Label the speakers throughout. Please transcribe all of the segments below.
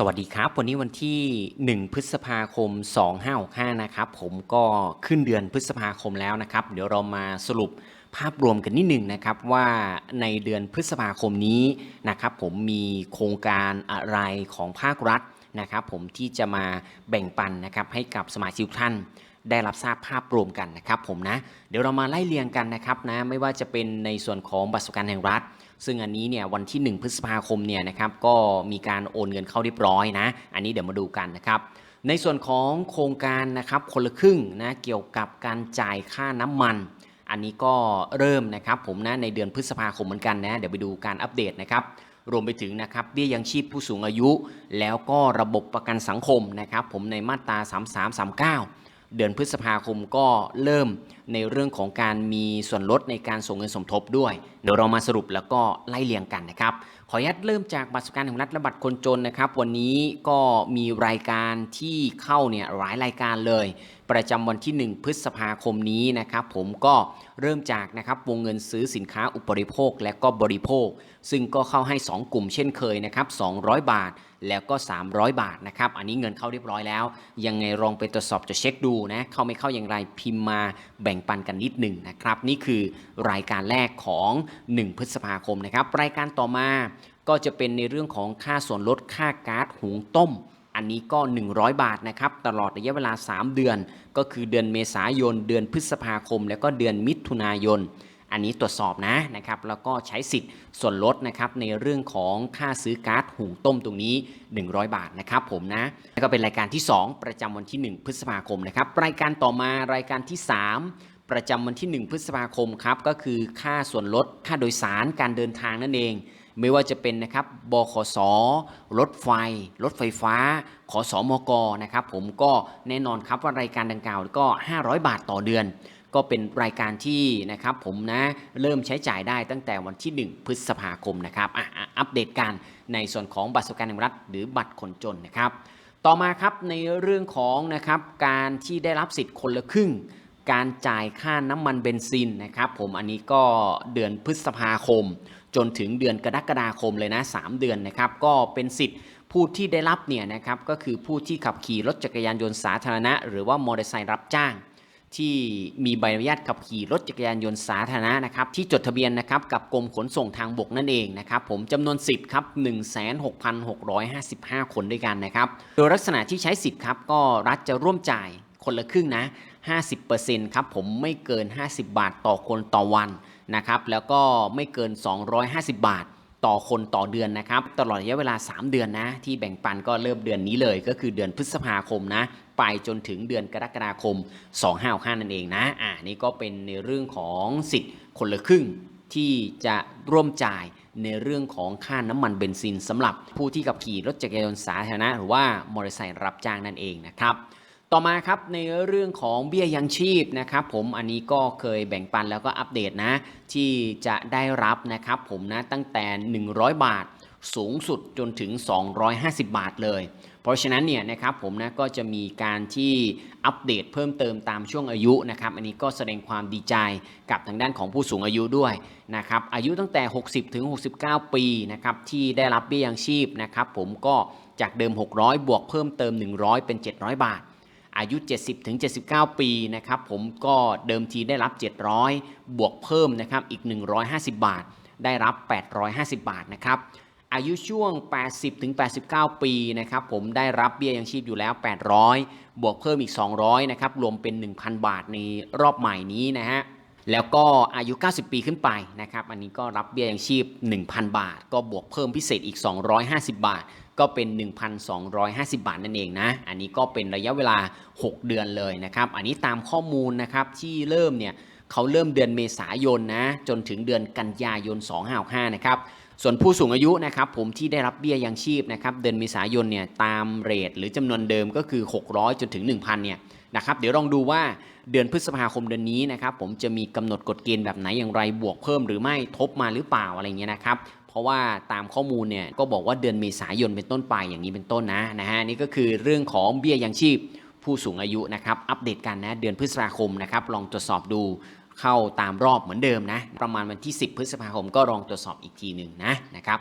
Speaker 1: สวัสดีครับ วันนี้วันที่ 1 พฤษภาคม 2565 นะครับผมก็ขึ้นเดือนพฤษภาคมแล้วนะครับ เดี๋ยวเรามาสรุปภาพรวมกันนิดหนึ่งนะครับว่าในเดือนพฤษภาคมนี้นะครับผมมีโครงการอะไรของภาครัฐนะครับ ผมที่จะมาแบ่งปันนะครับให้กับสมาชิกท่านได้รับทราบภาพรวมกันนะครับผมนะเดี๋ยวเรามาไล่เรียงกันนะครับนะไม่ว่าจะเป็นในส่วนของบัตรสวัสดิการแห่งรัฐ ซึ่งอันนี้เนี่ยวันที่ 1 พฤษภาคมเนี่ยนะครับก็มีการโอนเงินเข้าเรียบร้อยนะ อันนี้เดี๋ยวมาดูกันนะครับในส่วนของโครงการนะครับคนละครึ่งนะเกี่ยวกับการจ่ายค่าน้ำมัน อันนี้ก็เริ่มนะครับผมนะในเดือนพฤษภาคมเหมือนกันนะเดี๋ยวไปดูการอัปเดตนะครับรวมไปถึงนะครับเบี้ยยังชีพผู้สูงอายุ แล้วก็ระบบประกันสังคมนะครับผมในมาตรา 3339 เดือนพฤษภาคมก็เริ่ม ในเรื่องของการมีส่วนลดในการส่งเงินสมทบด้วย เดี๋ยวเรามาสรุปแล้วก็ไล่เรียงกันนะครับ ขออนุญาตเริ่มจากบัตรสวัสดิการแห่งรัฐและบัตรคนจนนะครับ วันนี้ก็มีรายการที่เข้าเนี่ยหลายรายการเลย ประจำวันที่ 1 พฤษภาคมนี้นะครับ ผมก็เริ่มจากนะครับวงเงินซื้อสินค้าอุปโภค และก็บริโภค ซึ่งก็เข้าให้ 2 กลุ่มเช่นเคยนะครับ200 บาทแล้วก็ 300 บาทนะครับ อันนี้เงินเข้าเรียบร้อยแล้ว ยังไงลองไปตรวจสอบจะเช็คดูนะ เข้าไม่เข้าอย่างไรพิมพ์มาแบ่งปันกันนิดหนึ่งนะครับ นี่คือรายการแรกของ 1 พฤษภาคมนะครับ รายการต่อมาก็จะเป็นในเรื่องของค่าส่วนลดค่าก๊าซหุงต้ม อันนี้ก็ 100 บาทนะครับ ตลอดระยะเวลา 3 เดือน ก็คือเดือนเมษายน เดือนพฤษภาคม แล้วก็เดือนมิถุนายน อันนี้ตรวจสอบนะนะครับแล้วก็ใช้สิทธิ์ส่วนลดนะครับในเรื่องของค่าซื้อก๊าซหุงต้มตรงนี้ 100 บาทนะครับผมนะแล้วก็เป็นรายการที่ 2 ประจำวันที่ 1 พฤษภาคมนะครับรายการต่อมารายการที่ 3ประจำวันที่ 1 พฤษภาคมครับก็คือค่าส่วนลดค่าโดยสารการเดินทางนั่นเอง ไม่ว่าจะเป็นนะครับบขสรถไฟ รถไฟฟ้า ขอสอมกนะครับผมก็แน่นอนครับว่ารายการดังกล่าวก็ 500 บาทต่อเดือน ก็เป็นรายการที่นะครับผมนะเริ่มใช้จ่ายได้ตั้งแต่วันที่ 1 พฤษภาคมนะครับอะอะอัปเดตกันในส่วนของบัตรสวัสดิการแห่งรัฐ หรือบัตรคนจนนะครับ ต่อมาครับในเรื่องของนะครับการที่ได้รับสิทธิ์คนละครึ่ง การจ่ายค่าน้ำมันเบนซินนะครับผมอันนี้ก็เดือนพฤษภาคม จนถึงเดือนกรกฎาคมเลยนะ 3 เดือนนะครับก็เป็นสิทธิ์ผู้ที่ได้รับเนี่ยนะครับก็คือผู้ที่ขับขี่รถจักรยานยนต์สาธารณะ หรือว่ามอเตอร์ไซค์รับจ้าง ที่มีใบอนุญาตขับขี่รถจักรยานยนต์สาธารณะนะครับที่จดทะเบียนนะครับกับกรมขนส่งทางบกนั่นเองนะครับผมจำนวนสิทธิ์ครับ16,655 คนด้วยกันนะครับโดยลักษณะที่ใช้สิทธิ์ครับก็รัฐจะร่วมจ่ายคนละครึ่งนะ 50%ครับผมไม่เกิน 50 บาทต่อคนต่อวันนะครับแล้วก็ไม่เกิน 250 บาท ต่อคนต่อเดือนนะครับ ตลอดระยะเวลา 3 เดือนนะ ที่แบ่งปันก็เริ่มเดือนนี้เลย ก็คือเดือนพฤษภาคมนะ ไปจนถึงเดือนกรกฎาคม 2565 นั่นเองนะ อ่านี่ก็เป็นในเรื่องของสิทธิ์คนละครึ่งที่จะร่วมจ่ายในเรื่องของค่าน้ำมันเบนซินสำหรับผู้ที่ขับขี่รถจักรยานยนต์สาธารณะหรือว่ามอเตอร์ไซค์รับจ้างนั่นเองนะครับ ต่อมาครับในเรื่องของเบี้ยยังชีพนะครับผมอันนี้ก็เคยแบ่งปันแล้วก็อัปเดตนะที่จะได้รับนะครับผมนะตั้งแต่ 100 บาทสูงสุดจนถึง 250 บาทเลย เพราะฉะนั้นเนี่ยนะครับผมนะก็จะมีการที่อัปเดตเพิ่มเติมตามช่วงอายุนะครับอันนี้ก็แสดงความดีใจกับทางด้านของผู้สูงอายุด้วยนะครับอายุตั้งแต่ 60ถึง69 ปีนะครับที่ได้รับเบี้ยยังชีพนะครับผมก็จากเดิม 600 บวกเพิ่มเติม 100 เป็น 700 บาท อายุ 70ถึง79 ปีนะครับผมก็เดิมทีได้รับ 700 บวกเพิ่มนะครับอีก 150 บาท ได้รับ 850 บาทนะครับอายุช่วง 80ถึง89 ปีนะครับผมได้รับเบี้ยยังชีพอยู่แล้ว 800 บวกเพิ่มอีก 200นะครับรวมเป็น 1,000 บาทในรอบใหม่นี้นะฮะแล้วก็อายุ 90 ปีขึ้นไปนะครับ อันนี้ก็รับเบี้ยยังชีพ 1,000 บาท ก็บวกเพิ่มพิเศษอีก 250 บาท ก็เป็น 1,250 บาทนั่นเองนะ อันนี้ก็เป็นระยะเวลา 6 เดือนเลยนะครับ อันนี้ตามข้อมูลนะครับที่เริ่มเนี่ยเขาเริ่มเดือนเมษายนนะจนถึงเดือนกันยายน 2565นะครับส่วนผู้สูงอายุนะครับผมที่ได้รับเบี้ยยังชีพนะครับเดือนเมษายนเนี่ยตามเรทหรือจำนวนเดิมก็คือ 600 จนถึง 1,000เนี่ยนะครับเดี๋ยวลองดูว่าเดือนพฤษภาคมเดือนนี้นะครับผมจะมีกำหนดกฎเกณฑ์แบบไหนอย่างไรบวกเพิ่มหรือไม่ทบมาหรือเปล่าอะไรเงี้ยนะครับ เพราะว่าตามข้อมูลเนี่ยก็บอกว่าเดือนเมษายนเป็นต้นไปอย่างนี้เป็นต้นนะนะฮะนี่ก็คือเรื่องของเบี้ยยังชีพผู้สูงอายุนะครับอัปเดตกันนะเดือนพฤษภาคมนะครับลองตรวจสอบดูเข้าตามรอบเหมือนเดิมนะประมาณวันที่ 10 พฤษภาคมก็ลองตรวจสอบอีกทีหนึ่งนะนะครับ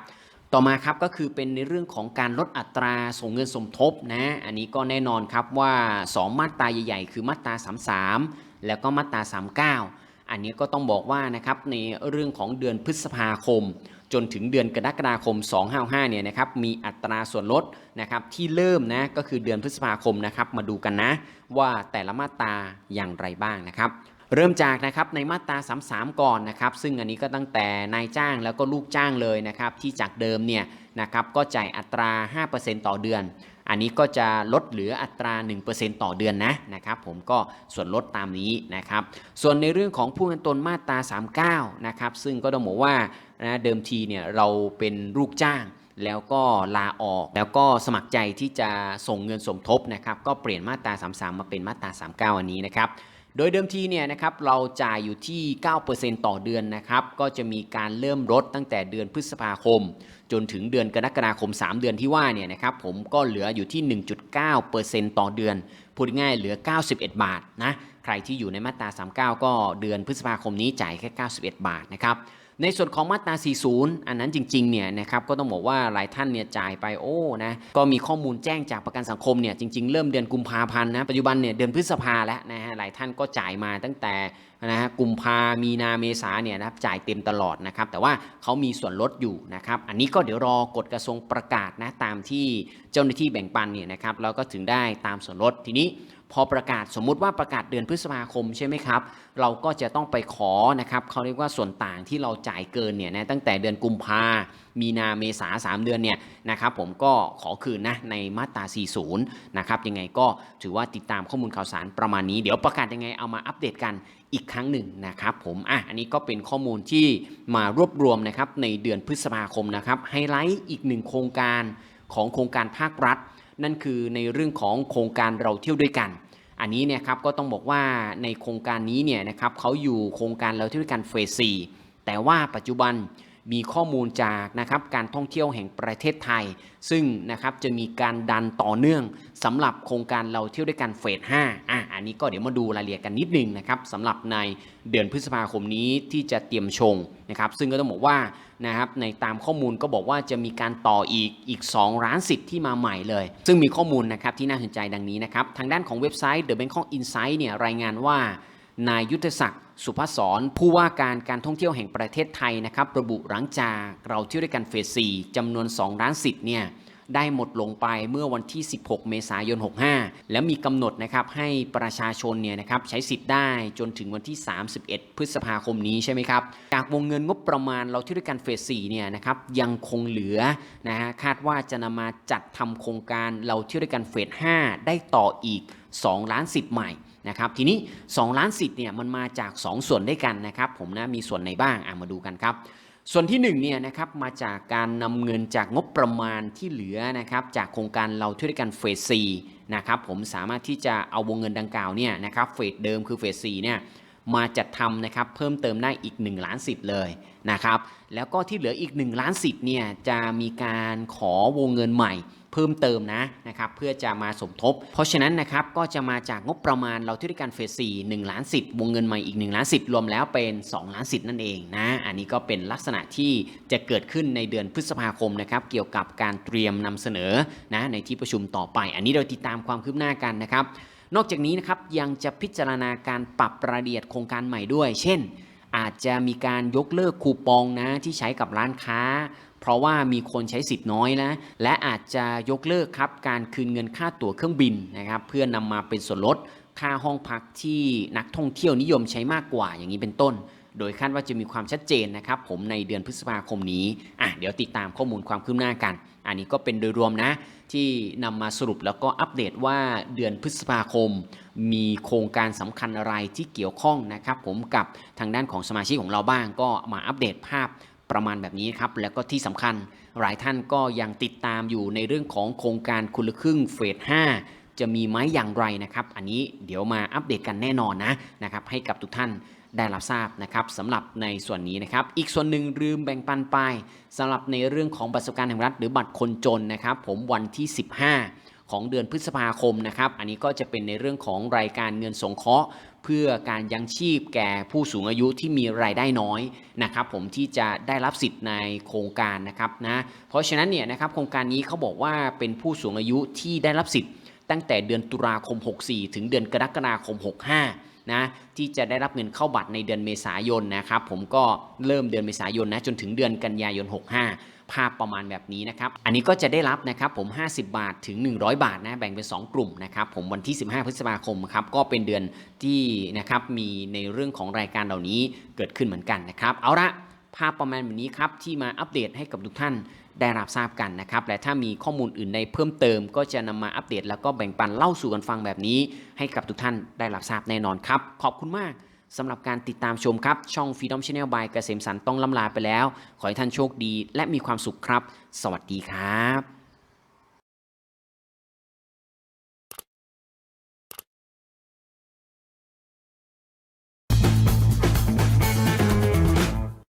Speaker 1: ต่อมาครับก็คือเป็นในเรื่องของการลดอัตราส่งเงินสมทบนะอันนี้ก็แน่นอนครับว่า 2 มาตราใหญ่ ๆ คือมาตรา 33 แล้วก็มาตรา 39 อันนี้ก็ต้องบอกว่านะครับในเรื่องของเดือนพฤษภาคม จนถึงเดือนกรกฎาคม 255เนี่ยนะครับมีอัตราส่วนลดนะครับที่เริ่มนะก็คือเดือนพฤษภาคมนะครับมาดูกันนะว่าแต่ละมาตราอย่างไรบ้างนะครับเริ่มจากนะครับในมาตรา33 ก่อนนะครับ ซึ่งอันนี้ก็ตั้งแต่นายจ้างแล้วก็ลูกจ้างเลยนะครับที่จากเดิมเนี่ยนะครับก็จ่ายอัตรา 5%ต่อเดือน อันนี้ก็จะลดเหลืออัตรา 1%ต่อเดือนนะนะครับผมก็ส่วนลดตามนี้นะครับส่วนในเรื่องของผู้เงินตนมาตรา 39นะครับซึ่งก็ต้องบอกว่านะเดิมทีเนี่ยเราเป็นลูกจ้างแล้วก็ลาออกแล้วก็สมัครใจที่จะส่งเงินสมทบนะครับก็เปลี่ยนมาตรา 33 มาเป็นมาตรา 39 อันนี้นะครับ โดยเดิมทีเนี่ยนะครับเราจ่ายอยู่ที่ 9%ต่อเดือนนะครับ ก็จะมีการเริ่มลดตั้งแต่เดือนพฤษภาคม จนถึงเดือนกรกฎาคม 3 เดือนที่ว่าเนี่ยนะครับผมก็เหลืออยู่ที่ 1.9%ต่อเดือน พูดง่ายๆเหลือ 91 บาทนะ ใครที่อยู่ในมาตรา 39 ก็เดือนพฤษภาคมนี้จ่ายแค่ 91 บาทนะครับ ในส่วนของมาตรา 40 อันนั้นจริงๆ เนี่ยนะครับก็ต้องบอกว่าหลายท่านเนี่ยจ่ายไปโอ้นะก็มีข้อมูลแจ้งจากประกันสังคมเนี่ยจริง ๆ เริ่มเดือนกุมภาพันธ์นะปัจจุบันเนี่ยเดือนพฤษภาแล้วนะฮะหลายท่านก็จ่ายมาตั้งแต่นะฮะกุมภามีนาเมษาเนี่ยนะครับจ่ายเต็มตลอดนะครับแต่ว่าเขามีส่วนลดอยู่นะครับอันนี้ก็เดี๋ยวรอกฎกระทรวงประกาศนะตามที่เจ้าหน้าที่แบ่งปันเนี่ยนะครับแล้วก็ถึงได้ตามส่วนลดทีนี้ พอประกาศสมมุติว่าประกาศเดือนพฤษภาคมใช่ไหมครับ เราก็จะต้องไปขอนะครับเขาเรียกว่าส่วนต่างที่เราจ่ายเกินเนี่ยนะตั้งแต่เดือนกุมภามีนาเมษา3 เดือนเนี่ยนะครับผมก็ขอคืนนะในมาตรา 40 นะครับยังไงก็ถือว่าติดตามข้อมูลข่าวสารประมาณนี้ เดี๋ยวประกาศยังไงเอามาอัปเดตกันอีกครั้งหนึ่งนะครับผมอะอันนี้ก็เป็นข้อมูลที่มารวบรวมนะครับในเดือนพฤษภาคมนะครับไฮไลท์อีกหนึ่งโครงการของโครงการภาครัฐ นั่นคือในเรื่องของโครงการเราเที่ยวด้วยกัน อันนี้เนี่ยครับก็ต้องบอกว่าในโครงการนี้เนี่ยนะครับเขาอยู่โครงการเราเที่ยวด้วยกันเฟสซีแต่ว่าปัจจุบัน มีข้อมูลจากนะครับการท่องเที่ยวแห่งประเทศไทย ซึ่งนะครับจะมีการดันต่อเนื่องสำหรับโครงการเราเที่ยวด้วยกันเฟส 5 อะอันนี้ก็เดี๋ยวมาดูรายละเอียดกันนิดนึงนะครับสำหรับในเดือนพฤษภาคมนี้ที่จะเตรียมชงนะครับซึ่งก็ต้องบอกว่านะครับในตามข้อมูลก็บอกว่าจะมีการต่ออีกอีก2ล้านสิทธิ์ที่มาใหม่เลย ซึ่งมีข้อมูลนะครับที่น่าสนใจดังนี้นะครับทางด้านของเว็บไซต์ The Bangkok Insight เนี่ยรายงานว่านายยุทธศักดิ์ สุภศรผู้ว่าการการท่องเที่ยวแห่งประเทศไทยนะครับระบุหลังจากเราเที่ยวด้วยกันเฟส 4จำนวน 2 ล้านสิทธิ์เนี่ยได้หมดลงไปเมื่อวันที่ 16 เมษายน 65 แล้วมีกำหนดนะครับให้ประชาชนเนี่ยนะครับใช้สิทธิ์ได้จนถึงวันที่ 31 พฤษภาคมนี้ใช่ไหมครับ จากวงเงินงบประมาณเราเที่ยวด้วยกันเฟส 4 เนี่ยนะครับยังคงเหลือนะฮะคาดว่าจะนำมาจัดทำโครงการเราเที่ยวด้วยกันเฟส 5 ได้ต่ออีก 2 ล้านสิทธิ์ใหม่ นะครับทีนี้2ล้านสิทธิ์เนี่ยมันมาจาก 2 ส่วนด้วยกันนะครับผมนะมีส่วนไหนบ้างอะมาดูกันครับส่วนที่1เนี่ยนะครับมาจากการนำเงินจากงบประมาณที่เหลือนะครับจากโครงการเราเที่ยวด้วยกันเฟส4นะครับผมสามารถที่จะเอาวงเงินดังกล่าวเนี่ยนะครับเฟสเดิมคือเฟส4เนี่ย มาจัดทำนะครับเพิ่มเติมได้อีก 1 ล้านสิทธิ์เลยนะครับแล้วก็ที่เหลืออีก 1 ล้านสิทธิ์เนี่ยจะมีการขอวงเงินใหม่เพิ่มเติมนะนะครับเพื่อจะมาสมทบ เพราะฉะนั้นนะครับก็จะมาจากงบประมาณเราที่ด้วยกันเฟส4 1ล้านสิทธิ์วงเงินใหม่อีก 1 ล้านสิทธิ์รวมแล้วเป็น 2 ล้านสิทธิ์นั่นเองนะอันนี้ก็เป็นลักษณะที่จะเกิดขึ้นในเดือนพฤษภาคมนะครับเกี่ยวกับการเตรียมนำเสนอนะในที่ประชุมต่อไป อันนี้เราติดตามความคืบหน้ากันนะครับ นอกจากนี้นะครับยังจะพิจารณาการปรับรายละเอียดโครงการใหม่ด้วย เช่น อาจจะมีการยกเลิกคูปองนะที่ใช้กับร้านค้า เพราะว่ามีคนใช้สิทธิ์น้อยนะและอาจจะยกเลิกครับการคืนเงินค่าตั๋วเครื่องบินนะครับเพื่อนำมาเป็นส่วนลดค่าห้องพักที่นักท่องเที่ยวนิยมใช้มากกว่าอย่างนี้เป็นต้น โดยคาดว่าจะมีความชัดเจนนะครับผมในเดือนพฤษภาคมนี้อะเดี๋ยวติดตามข้อมูลความคืบหน้ากัน อันนี้ก็เป็นโดยรวมนะ ที่นำมาสรุปแล้วก็อัปเดตว่าเดือนพฤษภาคม มีโครงการสำคัญอะไรที่เกี่ยวข้องนะครับผมกับทางด้านของสมาชิกของเราบ้าง ก็มาอัปเดตภาพประมาณแบบนี้ครับ แล้วก็ที่สำคัญหลายท่านก็ยังติดตามอยู่ในเรื่องของโครงการคุณละครึ่งเฟส 5 จะมีไหมอย่างไรนะครับ อันนี้เดี๋ยวมาอัปเดตกันแน่นอนนะนะครับให้กับทุกท่าน ได้รับทราบนะครับสำหรับในส่วนนี้นะครับ อีกส่วนหนึ่งลืมแบ่งปันไปสำหรับในเรื่องของบัตรสวัสดิการแห่งรัฐหรือบัตรคนจนนะครับ ผมวันที่ 15 ของเดือนพฤษภาคมนะครับ อันนี้ก็จะเป็นในเรื่องของรายการเงินสงเคราะห์เพื่อการยังชีพแก่ผู้สูงอายุที่มีรายได้น้อยนะครับผมที่จะได้รับสิทธิ์ในโครงการนะครับนะเพราะฉะนั้นเนี่ยนะครับโครงการนี้เขาบอกว่าเป็นผู้สูงอายุที่ได้รับสิทธิ์ ตั้งแต่เดือนตุลาคม 64 ถึงเดือนกรกฎาคม 65 นะที่จะได้รับเงินเข้าบัตรในเดือนเมษายนนะครับผมก็เริ่มเดือนเมษายนนะจนถึงเดือนกันยายน 65ภาพประมาณแบบนี้นะครับ อันนี้ก็จะได้รับนะครับผม 50 บาทถึง 100 บาทนะ แบ่งเป็น 2 กลุ่มนะครับ ผมวันที่ 15 พฤษภาคมครับ ก็เป็นเดือนที่นะครับ มีในเรื่องของรายการเหล่านี้เกิดขึ้นเหมือนกันนะครับ เอาละภาพประมาณแบบนี้ครับ ที่มาอัปเดตให้กับทุกท่าน ได้รับทราบกันนะครับ และถ้ามีข้อมูลอื่นในเพิ่มเติม ก็จะนำมาอัปเดต แล้วก็แบ่งปันเล่าสู่กันฟังแบบนี้ ให้กับทุกท่านได้รับทราบแน่นอนครับ ขอบคุณมากสำหรับการติดตามชมครับ ช่อง Freedom Channel by เกษมสันต์ต้องล่ำลาไปแล้ว ขอให้ท่านโชคดีและมีความสุขครับ สวัสดีครับ